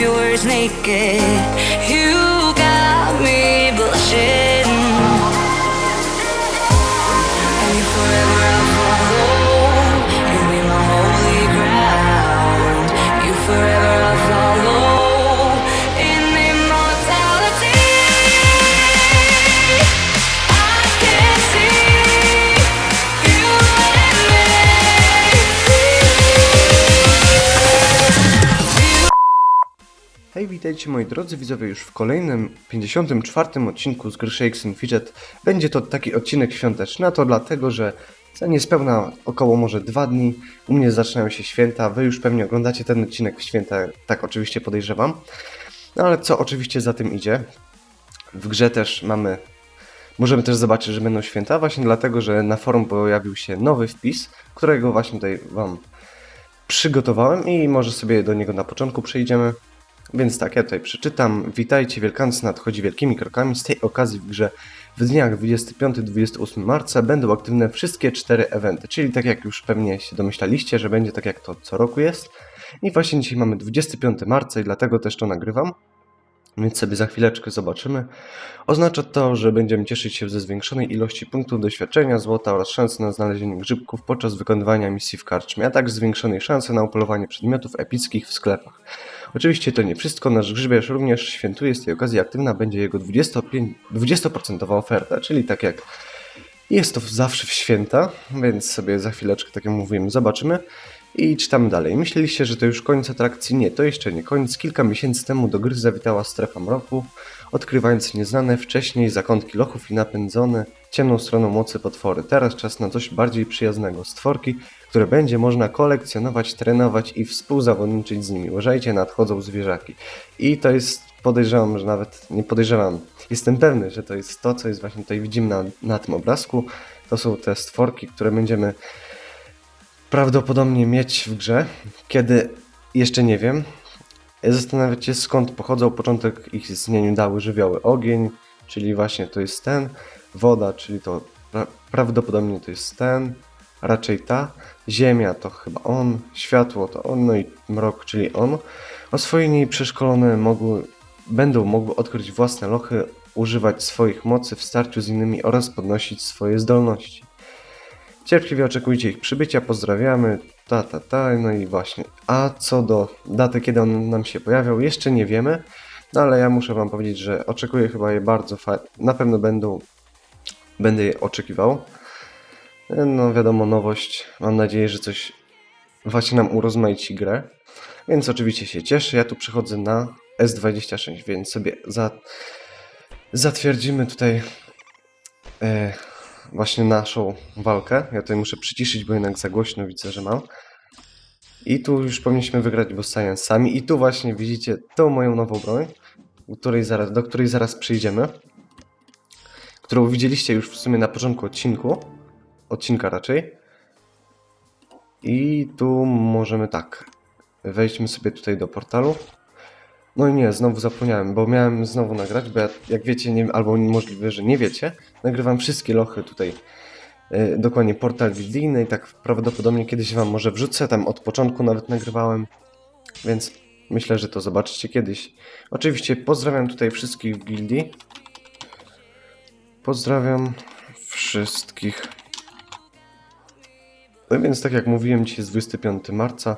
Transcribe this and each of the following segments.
your words naked. You witajcie moi drodzy widzowie już w kolejnym 54 odcinku z gry Shakes and Fidget. Będzie to taki odcinek świąteczny, a to dlatego, że za niespełna około może dwa dni u mnie zaczynają się święta. Wy już pewnie oglądacie ten odcinek w święta, tak oczywiście podejrzewam. No ale co oczywiście za tym idzie? W grze też mamy Możemy też zobaczyć, że będą święta, właśnie dlatego, że na forum pojawił się nowy wpis, którego właśnie tutaj Wam przygotowałem i może sobie do niego na początku przejdziemy. Więc tak, ja tutaj przeczytam. Witajcie, Wielkanoc nadchodzi wielkimi krokami. Z tej okazji w grze w dniach 25-28 marca będą aktywne wszystkie cztery eventy, czyli tak jak już pewnie się domyślaliście, że będzie tak jak to co roku jest. I właśnie dzisiaj mamy 25 marca i dlatego też to nagrywam. Więc sobie za chwileczkę zobaczymy. Oznacza to, że będziemy cieszyć się ze zwiększonej ilości punktów doświadczenia, złota oraz szansy na znalezienie grzybków podczas wykonywania misji w karczmie, a także zwiększonej szansy na upolowanie przedmiotów epickich w sklepach. Oczywiście to nie wszystko, nasz grzybiarz również świętuje z tej okazji aktywna będzie jego 25 20% oferta, czyli tak jak jest to zawsze w święta, więc sobie za chwileczkę, tak jak mówiłem, zobaczymy. I czytamy dalej. Myśleliście, że to już koniec atrakcji? Nie, to jeszcze nie koniec. Kilka miesięcy temu do gry zawitała strefa mroku, odkrywając nieznane wcześniej zakątki lochów i napędzone ciemną stroną mocy potwory. Teraz czas na coś bardziej przyjaznego. Stworki, które będzie można kolekcjonować, trenować i współzawodniczyć z nimi. Uważajcie, nadchodzą zwierzaki. I to jest, podejrzewam, że nawet nie podejrzewam, jestem pewny, że to jest to, co jest właśnie tutaj widzimy na, na tym obrazku. To są te stworki, które będziemy prawdopodobnie mieć w grze, kiedy jeszcze nie wiem. Zastanawiać się skąd pochodzą. Początek ich istnieniu dały żywioły ogień, czyli właśnie to jest ten, woda, czyli to pra prawdopodobnie to jest ten, raczej ta, ziemia to chyba on, światło to on, no i mrok, czyli on. Oswojeni i przeszkolone mogły, będą mogły odkryć własne lochy, używać swoich mocy w starciu z innymi oraz podnosić swoje zdolności. Cierpliwie oczekujcie ich przybycia, pozdrawiamy, ta, ta, ta, no i właśnie. A co do daty, kiedy on nam się pojawiał, jeszcze nie wiemy, no ale ja muszę wam powiedzieć, że oczekuję chyba je bardzo fajnie, na pewno będą, będę je oczekiwał. No wiadomo, nowość, mam nadzieję, że coś właśnie nam urozmaici grę, więc oczywiście się cieszę, ja tu przechodzę na S26, więc sobie za, zatwierdzimy tutaj e, właśnie naszą walkę. Ja tutaj muszę przyciszyć, bo jednak za głośno widzę, że mam. I tu już powinniśmy wygrać, bo stając sami. I tu właśnie widzicie tą moją nową broń, której zaraz, do której zaraz przyjdziemy. Którą widzieliście już w sumie na początku odcinku. Odcinka raczej. I tu możemy tak. Wejdźmy sobie tutaj do portalu. No i nie, znowu zapomniałem, bo miałem znowu nagrać, bo ja, jak wiecie, nie, albo możliwe, że nie wiecie, nagrywam wszystkie lochy tutaj. e, dokładnie portal wizyjny i tak prawdopodobnie kiedyś wam może wrzucę, tam od początku nawet nagrywałem, więc myślę, że to zobaczycie kiedyś. Oczywiście pozdrawiam tutaj wszystkich w gildii. Pozdrawiam wszystkich. No więc tak jak mówiłem, dzisiaj jest 25 marca.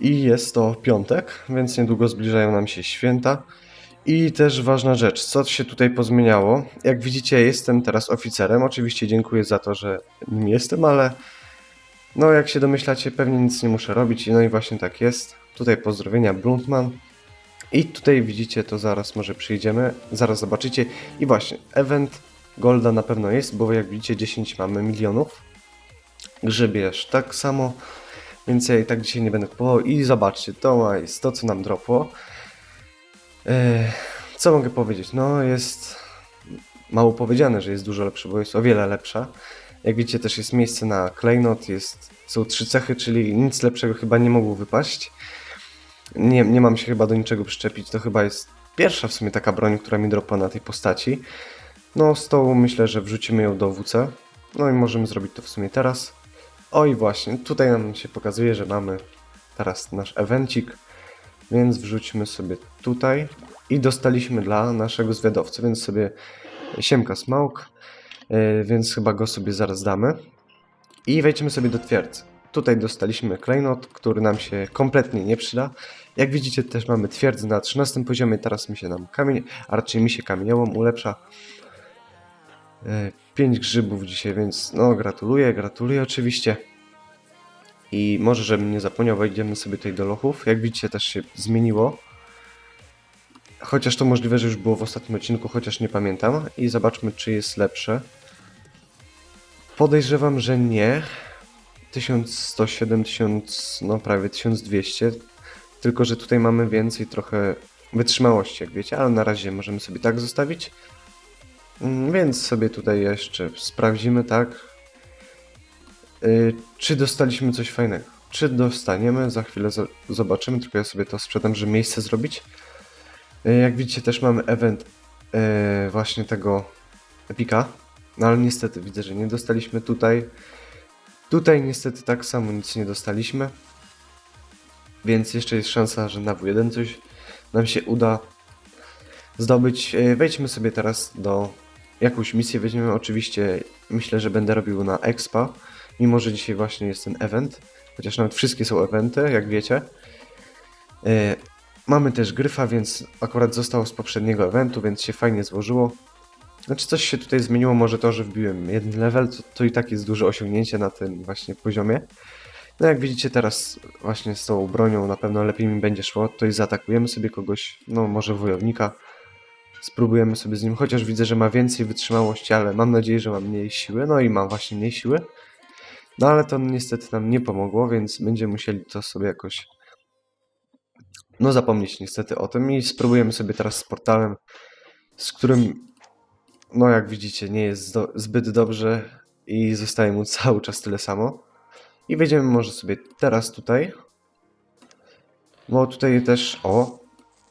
I jest to piątek, więc niedługo zbliżają nam się święta. I też ważna rzecz, co się tutaj pozmieniało. Jak widzicie, jestem teraz oficerem. Oczywiście dziękuję za to, że nim jestem, ale no jak się domyślacie, pewnie nic nie muszę robić. No i właśnie tak jest. Tutaj pozdrowienia Bluntman. I tutaj widzicie, to zaraz może przyjdziemy, zaraz zobaczycie. I właśnie, event Golda na pewno jest, bo jak widzicie 10 mamy milionów. Grzybierz tak samo. Więc ja i tak dzisiaj nie będę kupował. I zobaczcie, to jest to, co nam dropło. Eee, co mogę powiedzieć? No, jest mało powiedziane, że jest dużo lepsze, bo jest o wiele lepsza. Jak widzicie, też jest miejsce na klejnot, jest, są trzy cechy, czyli nic lepszego chyba nie mogło wypaść. Nie, nie mam się chyba do niczego przyczepić. To chyba jest pierwsza w sumie taka broń, która mi dropła na tej postaci. No, z tą myślę, że wrzucimy ją do WC. No i możemy zrobić to w sumie teraz. O i właśnie, tutaj nam się pokazuje, że mamy teraz nasz evencik, więc wrzućmy sobie tutaj. I dostaliśmy dla naszego zwiadowcy, więc sobie siemka smaug, yy, więc chyba go sobie zaraz damy. I wejdźmy sobie do twierdzy. Tutaj dostaliśmy klejnot, który nam się kompletnie nie przyda. Jak widzicie też mamy twierdzę na 13 poziomie, teraz mi się nam kamień, a raczej mi się kamieniołom ulepsza. 5 grzybów dzisiaj, więc no gratuluję, gratuluję oczywiście. I może, żebym nie zapomniał, wejdziemy sobie tutaj do lochów. Jak widzicie też się zmieniło. Chociaż to możliwe, że już było w ostatnim odcinku, chociaż nie pamiętam. I zobaczmy, czy jest lepsze. Podejrzewam, że nie. 1107, 1000, no prawie 1200. Tylko, że tutaj mamy więcej trochę wytrzymałości, jak wiecie, ale na razie możemy sobie tak zostawić. Mm, Więc sobie tutaj jeszcze sprawdzimy, tak. Y, czy dostaliśmy coś fajnego? Czy dostaniemy? Za chwilę zo- zobaczymy, tylko ja sobie to sprzedam, żeby miejsce zrobić. Y, jak widzicie, też mamy event y, właśnie tego Epika. No ale niestety widzę, że nie dostaliśmy tutaj. Tutaj niestety tak samo nic nie dostaliśmy. Więc jeszcze jest szansa, że na W1 coś nam się uda zdobyć. Wejdźmy sobie teraz do jakąś misję. Weźmiemy oczywiście, myślę, że będę robił na Expa, mimo że dzisiaj właśnie jest ten event. Chociaż nawet wszystkie są eventy, jak wiecie. E, Mamy też gryfa, więc akurat został z poprzedniego eventu, więc się fajnie złożyło. Znaczy coś się tutaj zmieniło, może to, że wbiłem jeden level, to, to i tak jest duże osiągnięcie na tym właśnie poziomie. No jak widzicie teraz właśnie z tą bronią na pewno lepiej mi będzie szło, to i zaatakujemy sobie kogoś, no może wojownika. Spróbujemy sobie z nim, chociaż widzę, że ma więcej wytrzymałości, ale mam nadzieję, że ma mniej siły, no i mam właśnie mniej siły. No ale to niestety nam nie pomogło, więc będziemy musieli to sobie jakoś no zapomnieć niestety o tym i spróbujemy sobie teraz z portalem, z którym no jak widzicie nie jest do, zbyt dobrze i zostaje mu cały czas tyle samo. I wejdziemy może sobie teraz tutaj. Bo tutaj też, o,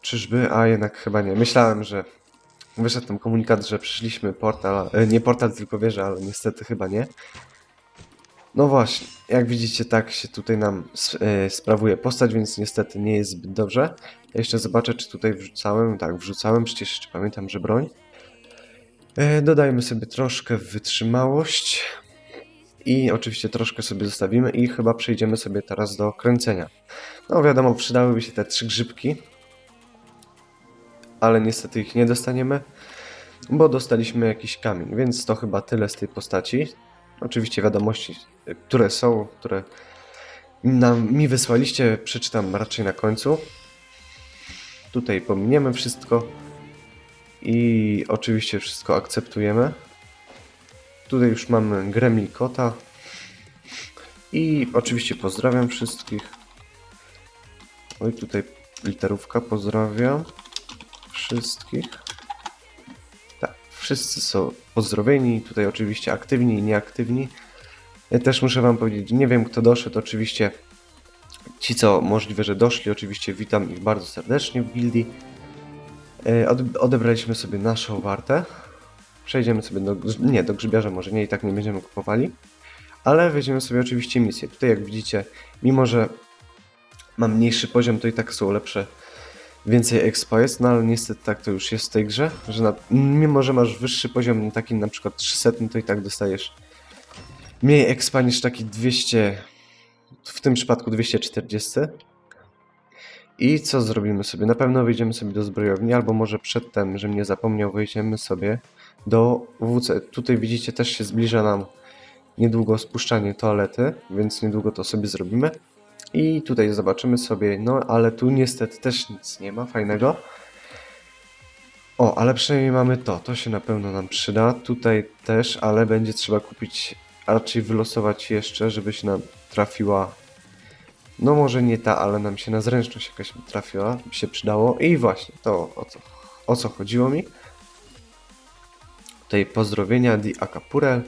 czyżby, a jednak chyba nie. Myślałem, że wyszedł tam komunikat, że przyszliśmy portal, e, nie portal, tylko wieża, ale niestety chyba nie. No właśnie, jak widzicie, tak się tutaj nam e, sprawuje postać, więc niestety nie jest zbyt dobrze. Jeszcze zobaczę, czy tutaj wrzucałem. Tak, wrzucałem, przecież jeszcze pamiętam, że broń. E, Dodajmy sobie troszkę wytrzymałość. I oczywiście troszkę sobie zostawimy i chyba przejdziemy sobie teraz do kręcenia. No wiadomo, przydałyby się te trzy grzybki. Ale niestety ich nie dostaniemy, bo dostaliśmy jakiś kamień, więc to chyba tyle z tej postaci. Oczywiście wiadomości, które są, które nam, mi wysłaliście, przeczytam raczej na końcu. Tutaj pominiemy wszystko. I oczywiście wszystko akceptujemy. Tutaj już mamy Gremlin Kota. I oczywiście pozdrawiam wszystkich. Oj, tutaj literówka pozdrawiam wszystkich. Tak, wszyscy są pozdrowieni. Tutaj oczywiście aktywni i nieaktywni. Ja też muszę wam powiedzieć, nie wiem kto doszedł, oczywiście ci co możliwe, że doszli, oczywiście witam ich bardzo serdecznie w gildii. E, Od, odebraliśmy sobie naszą wartę. Przejdziemy sobie do. Nie, do grzybiarza może nie i tak nie będziemy kupowali. Ale weźmiemy sobie oczywiście misję. Tutaj, jak widzicie, mimo że mam mniejszy poziom, to i tak są lepsze. Więcej expa jest, no ale niestety tak to już jest w tej grze, że na, mimo, że masz wyższy poziom, taki na przykład 300, to i tak dostajesz mniej expa niż taki 200, w tym przypadku 240. I co zrobimy sobie? Na pewno wyjdziemy sobie do zbrojowni, albo może przedtem, żebym nie zapomniał, wejdziemy sobie do WC. Tutaj widzicie, też się zbliża nam niedługo spuszczanie toalety, więc niedługo to sobie zrobimy. I tutaj zobaczymy sobie, no ale tu niestety też nic nie ma fajnego. O, ale przynajmniej mamy to, to się na pewno nam przyda. Tutaj też, ale będzie trzeba kupić, a raczej wylosować jeszcze, żeby się nam trafiła no może nie ta, ale nam się na zręczność jakaś trafiła, by się przydało. I właśnie, to o co, o co chodziło mi. Tutaj pozdrowienia Di Akapurel.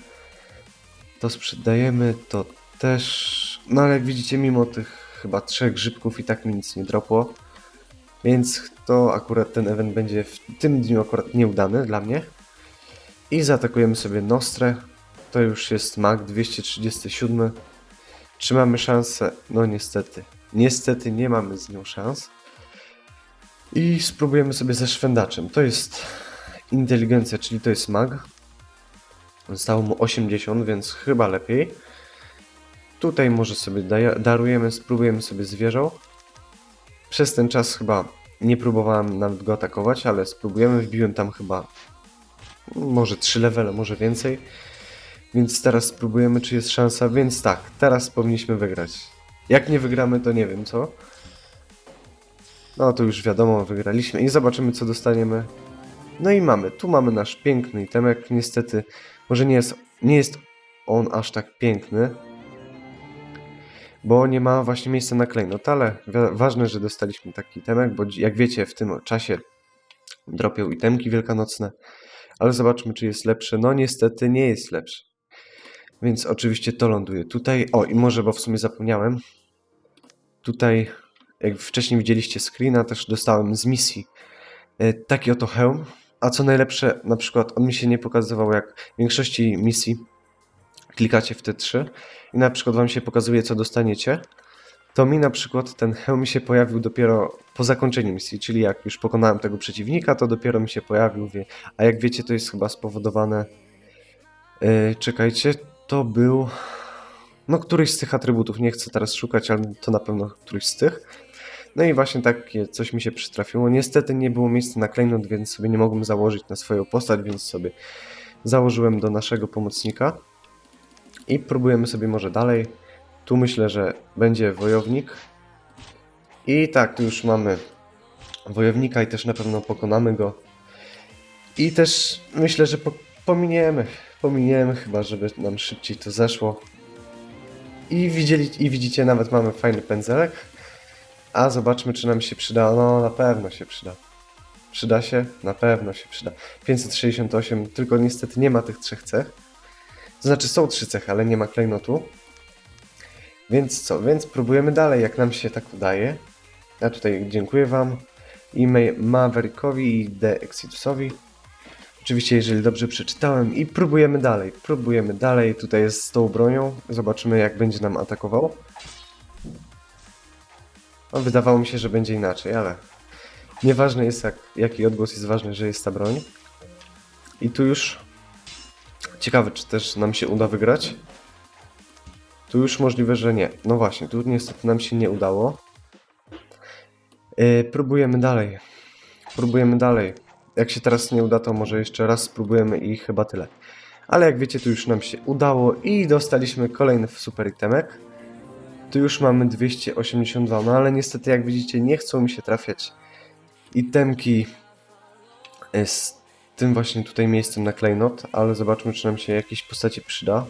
To sprzedajemy, to też... No ale jak widzicie, mimo tych chyba trzech grzybków i tak mi nic nie dropło. Więc to akurat ten event będzie w tym dniu akurat nieudany dla mnie. I zaatakujemy sobie Nostrę. To już jest mag 237. Czy mamy szansę? No niestety. Niestety nie mamy z nią szans. I spróbujemy sobie ze szwendaczem. To jest inteligencja, czyli to jest mag. Zostało mu 80, więc chyba lepiej. Tutaj może sobie darujemy, spróbujemy sobie zwierzę. Przez ten czas chyba nie próbowałem nawet go atakować, ale spróbujemy. Wbiłem tam chyba może 3 levele, może więcej. Więc teraz spróbujemy, czy jest szansa. Więc tak, teraz powinniśmy wygrać. Jak nie wygramy, to nie wiem co. No to już wiadomo, wygraliśmy i zobaczymy, co dostaniemy. No i mamy, tu mamy nasz piękny itemek. Niestety, może nie jest, nie jest on aż tak piękny, bo nie ma właśnie miejsca na klejnot, ale ważne, że dostaliśmy taki itemek, bo jak wiecie, w tym czasie dropią itemki wielkanocne, ale zobaczmy, czy jest lepsze. No niestety nie jest lepsze. Więc oczywiście to ląduje tutaj. O, i może, bo w sumie zapomniałem. Tutaj, jak wcześniej widzieliście screena, też dostałem z misji e, taki oto hełm. A co najlepsze, na przykład on mi się nie pokazywał jak w większości misji klikacie w te trzy i na przykład wam się pokazuje co dostaniecie, to mi na przykład ten hełm się pojawił dopiero po zakończeniu misji, czyli jak już pokonałem tego przeciwnika, to dopiero mi się pojawił, a jak wiecie to jest chyba spowodowane, yy, czekajcie, to był, no któryś z tych atrybutów, nie chcę teraz szukać, ale to na pewno któryś z tych. No i właśnie takie coś mi się przytrafiło. Niestety nie było miejsca na klejnot, więc sobie nie mogłem założyć na swoją postać, więc sobie założyłem do naszego pomocnika. I próbujemy sobie może dalej. Tu myślę, że będzie wojownik. I tak, tu już mamy wojownika i też na pewno pokonamy go. I też myślę, że po, pominiemy, pominiemy chyba, żeby nam szybciej to zeszło. I, widzieli, I widzicie, nawet mamy fajny pędzelek. A zobaczmy, czy nam się przyda. No, na pewno się przyda. Przyda się? Na pewno się przyda. 568, tylko niestety nie ma tych trzech cech. To znaczy są trzy cechy, ale nie ma klejnotu. Więc co? Więc próbujemy dalej, jak nam się tak udaje. Ja tutaj dziękuję Wam Ma- Maverickowi i The Exitusowi. Oczywiście, jeżeli dobrze przeczytałem i próbujemy dalej, próbujemy dalej. Tutaj jest z tą bronią. Zobaczymy, jak będzie nam atakował. No, wydawało mi się, że będzie inaczej, ale nieważne jest, jak, jaki odgłos jest ważny, że jest ta broń. I tu już Ciekawe, czy też nam się uda wygrać. Tu już możliwe, że nie. No właśnie, tu niestety nam się nie udało. Yy, próbujemy dalej. Próbujemy dalej. Jak się teraz nie uda, to może jeszcze raz spróbujemy i chyba tyle. Ale jak wiecie, tu już nam się udało i dostaliśmy kolejny super itemek. Tu już mamy 282, no ale niestety jak widzicie nie chcą mi się trafiać itemki y, z tym właśnie tutaj miejscem na klejnot, ale zobaczmy, czy nam się jakiejś postaci przyda.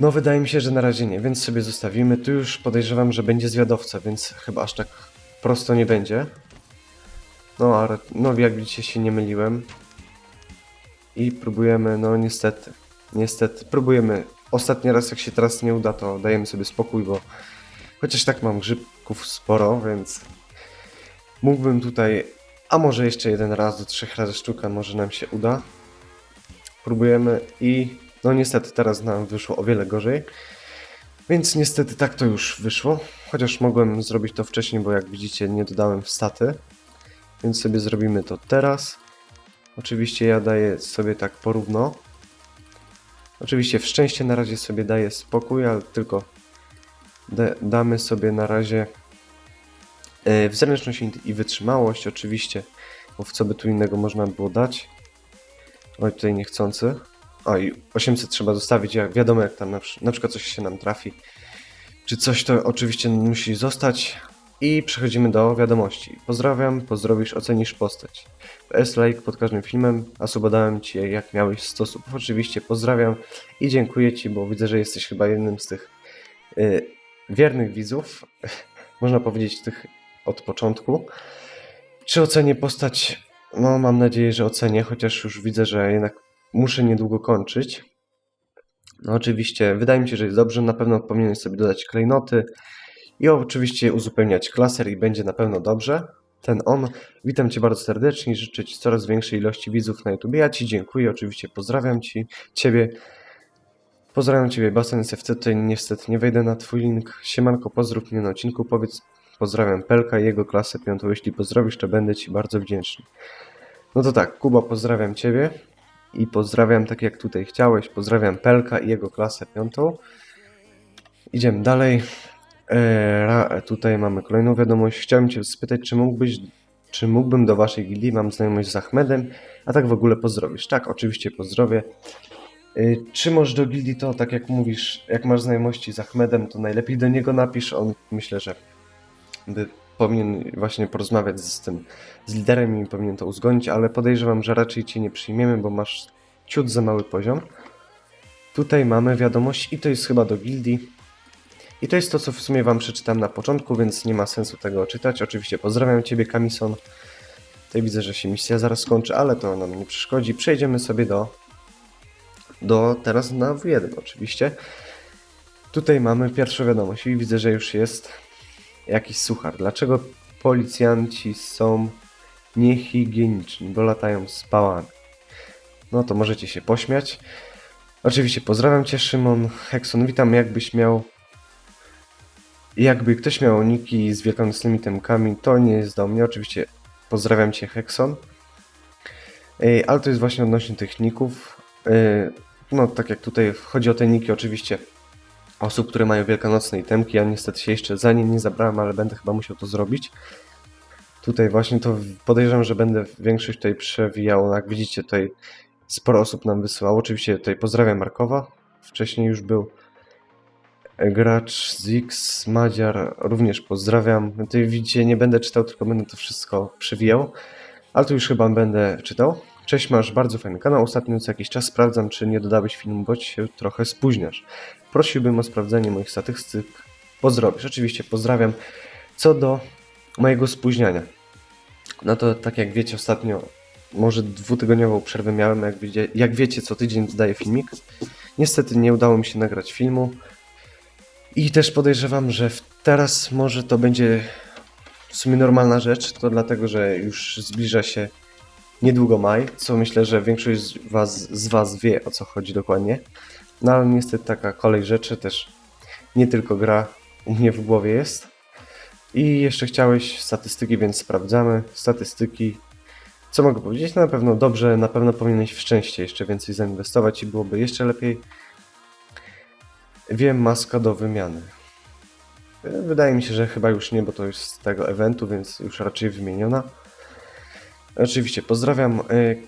No, wydaje mi się, że na razie nie, więc sobie zostawimy. Tu już podejrzewam, że będzie zwiadowca, więc chyba aż tak prosto nie będzie. No, ale no, jak widzicie, się nie myliłem. I próbujemy, no niestety, niestety, próbujemy. Ostatni raz, jak się teraz nie uda, to dajemy sobie spokój, bo chociaż tak mam grzybków sporo, więc mógłbym tutaj a może jeszcze jeden raz do trzech razy sztuka, może nam się uda. Próbujemy i no niestety teraz nam wyszło o wiele gorzej. Więc niestety tak to już wyszło. Chociaż mogłem zrobić to wcześniej, bo jak widzicie nie dodałem w staty. Więc sobie zrobimy to teraz. Oczywiście ja daję sobie tak porówno. Oczywiście w szczęście na razie sobie daję spokój, ale tylko da- damy sobie na razie W zręczność i- wytrzymałość oczywiście, bo w co by tu innego można było dać. Oj, tutaj niechcący. O, i 800 trzeba zostawić, jak wiadomo jak tam na, na przykład coś się nam trafi. Czy coś to oczywiście musi zostać. I przechodzimy do wiadomości. Pozdrawiam, pozdrowisz, ocenisz postać. PS like pod każdym filmem, a suba Ci jak miałeś 100 subów. Oczywiście pozdrawiam i dziękuję Ci, bo widzę, że jesteś chyba jednym z tych y, wiernych widzów. Można powiedzieć tych od początku. Czy ocenię postać? No, mam nadzieję, że ocenię, chociaż już widzę, że jednak muszę niedługo kończyć. No, oczywiście, wydaje mi się, że jest dobrze. Na pewno powinienem sobie dodać klejnoty i oczywiście uzupełniać klaser i będzie na pewno dobrze. ten on. Witam Cię bardzo serdecznie życzę Ci coraz większej ilości widzów na YouTube. Ja Ci dziękuję, oczywiście pozdrawiam Ci, Ciebie. Pozdrawiam Ciebie, Basen tutaj niestety nie wejdę na Twój link. Siemanko, pozdrów mnie na odcinku, powiedz pozdrawiam Pelka i jego klasę piątą. Jeśli pozdrowisz, to będę Ci bardzo wdzięczny. No to tak, Kuba, pozdrawiam Ciebie i pozdrawiam tak jak tutaj chciałeś. Pozdrawiam Pelka i jego klasę piątą. Idziemy dalej. E, ra, tutaj mamy kolejną wiadomość. Chciałem Cię spytać, czy mógłbyś, czy mógłbym do Waszej gildii, mam znajomość z Ahmedem, a tak w ogóle pozdrowisz. Tak, oczywiście pozdrowię. Y, Czy możesz do gildii to, tak jak mówisz, jak masz znajomości z Ahmedem, to najlepiej do niego napisz. On myślę, że powinien właśnie porozmawiać z tym, z liderem i powinien to uzgodnić, ale podejrzewam, że raczej cię nie przyjmiemy, bo masz ciut za mały poziom. Tutaj mamy wiadomość i to jest chyba do gildii. I to jest to, co w sumie wam przeczytam na początku, więc nie ma sensu tego czytać. Oczywiście pozdrawiam ciebie, Kamison. Tutaj widzę, że się misja zaraz skończy, ale to nam nie przeszkodzi. Przejdziemy sobie do do teraz na W1 oczywiście. Tutaj mamy pierwszą wiadomość i widzę, że już jest jakiś suchar. Dlaczego policjanci są niehigieniczni, bo latają z pałami? No to możecie się pośmiać. Oczywiście pozdrawiam Cię Szymon. Hekson, witam. Jakbyś miał... Jakby ktoś miał niki z wielkanocnymi temkami, to nie jest do mnie. Oczywiście pozdrawiam Cię Hekson. Ej, ale to jest właśnie odnośnie tych ników. No, tak jak tutaj chodzi o te niki, oczywiście osób, które mają wielkanocne itemki. Ja niestety się jeszcze za nie nie zabrałem, ale będę chyba musiał to zrobić. Tutaj właśnie to podejrzewam, że będę większość tutaj przewijał. No, Jak widzicie, tutaj sporo osób nam wysyłało. Oczywiście tutaj pozdrawiam Markowa. Wcześniej już był gracz Zix, Madziar, również pozdrawiam. Tutaj widzicie, nie będę czytał, tylko będę to wszystko przewijał. Ale tu już chyba będę czytał. Cześć, masz bardzo fajny kanał. Ostatnio co jakiś czas sprawdzam, czy nie dodałeś filmu, bo się trochę spóźniasz. Prosiłbym o sprawdzenie moich statystyk. Pozdrowisz. Oczywiście pozdrawiam. Co do mojego spóźniania. No to tak jak wiecie, ostatnio może dwutygodniową przerwę miałem. Jak, wiecie, jak wiecie, co tydzień dodaję filmik. Niestety nie udało mi się nagrać filmu. I też podejrzewam, że teraz może to będzie w sumie normalna rzecz. To dlatego, że już zbliża się niedługo maj, co myślę, że większość z was, z was wie o co chodzi dokładnie. No ale niestety taka kolej rzeczy też nie tylko gra u mnie w głowie jest. I jeszcze chciałeś statystyki, więc sprawdzamy. Statystyki. Co mogę powiedzieć? No, na pewno dobrze, na pewno powinieneś w szczęście jeszcze więcej zainwestować i byłoby jeszcze lepiej. Wiem, maska do wymiany. E, Wydaje mi się, że chyba już nie, bo to jest z tego eventu, więc już raczej wymieniona. Oczywiście pozdrawiam. E,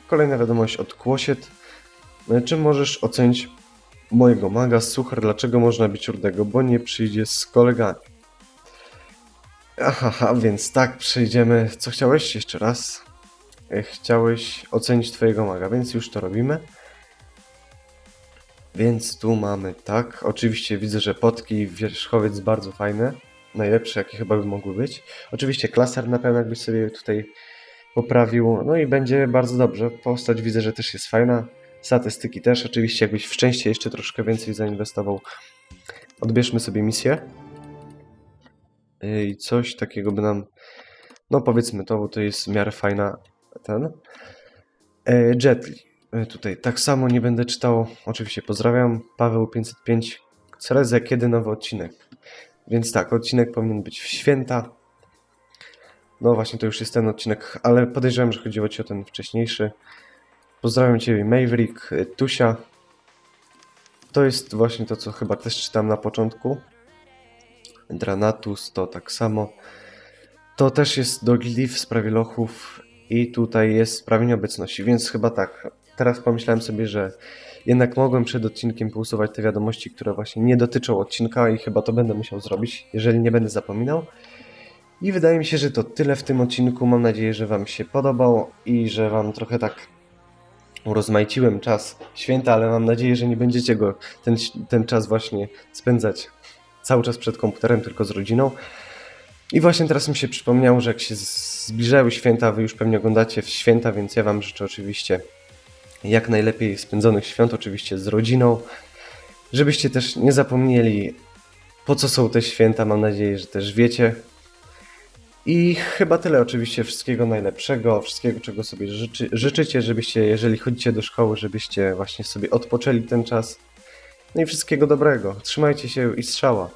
Kolejna wiadomość od Kłosiet. E, Czy możesz ocenić mojego maga Suchar? Dlaczego można być rudego? Bo nie przyjdzie z kolegami. Aha, więc tak, przejdziemy. Co chciałeś jeszcze raz? E, Chciałeś ocenić twojego maga, więc już to robimy. Więc tu mamy tak. Oczywiście widzę, że potki wierzchowiec bardzo fajne. Najlepsze, jakie chyba by mogły być. Oczywiście klaser na pewno jakbyś sobie tutaj poprawił. No i będzie bardzo dobrze. Postać widzę, że też jest fajna. Statystyki też. Oczywiście jakbyś w szczęście jeszcze troszkę więcej zainwestował. Odbierzmy sobie misję. I coś takiego by nam... No powiedzmy to, bo to jest w miarę fajna ten. Jetli. E, Tutaj tak samo nie będę czytał. Oczywiście pozdrawiam. Paweł 505. Cerezja, kiedy nowy odcinek? Więc tak, odcinek powinien być w święta. No właśnie, to już jest ten odcinek, ale podejrzewam, że chodziło Ci o ten wcześniejszy. Pozdrawiam Ciebie, Maverick, y, Tusia. To jest właśnie to, co chyba też czytam na początku. Dranatus to tak samo. To też jest do w sprawie lochów i tutaj jest sprawie nieobecności, więc chyba tak. Teraz pomyślałem sobie, że jednak mogłem przed odcinkiem pousuwać te wiadomości, które właśnie nie dotyczą odcinka i chyba to będę musiał zrobić, jeżeli nie będę zapominał. I wydaje mi się, że to tyle w tym odcinku. Mam nadzieję, że Wam się podobał i że Wam trochę tak urozmaiciłem czas święta, ale mam nadzieję, że nie będziecie go ten, ten czas właśnie spędzać cały czas przed komputerem, tylko z rodziną. I właśnie teraz mi się przypomniało, że jak się z- zbliżały święta, Wy już pewnie oglądacie w święta, więc ja Wam życzę oczywiście jak najlepiej spędzonych świąt, oczywiście z rodziną. Żebyście też nie zapomnieli, po co są te święta. Mam nadzieję, że też wiecie. I chyba tyle oczywiście wszystkiego najlepszego, wszystkiego czego sobie życzy, życzycie, żebyście, jeżeli chodzicie do szkoły, żebyście właśnie sobie odpoczęli ten czas. No i wszystkiego dobrego. Trzymajcie się i strzała.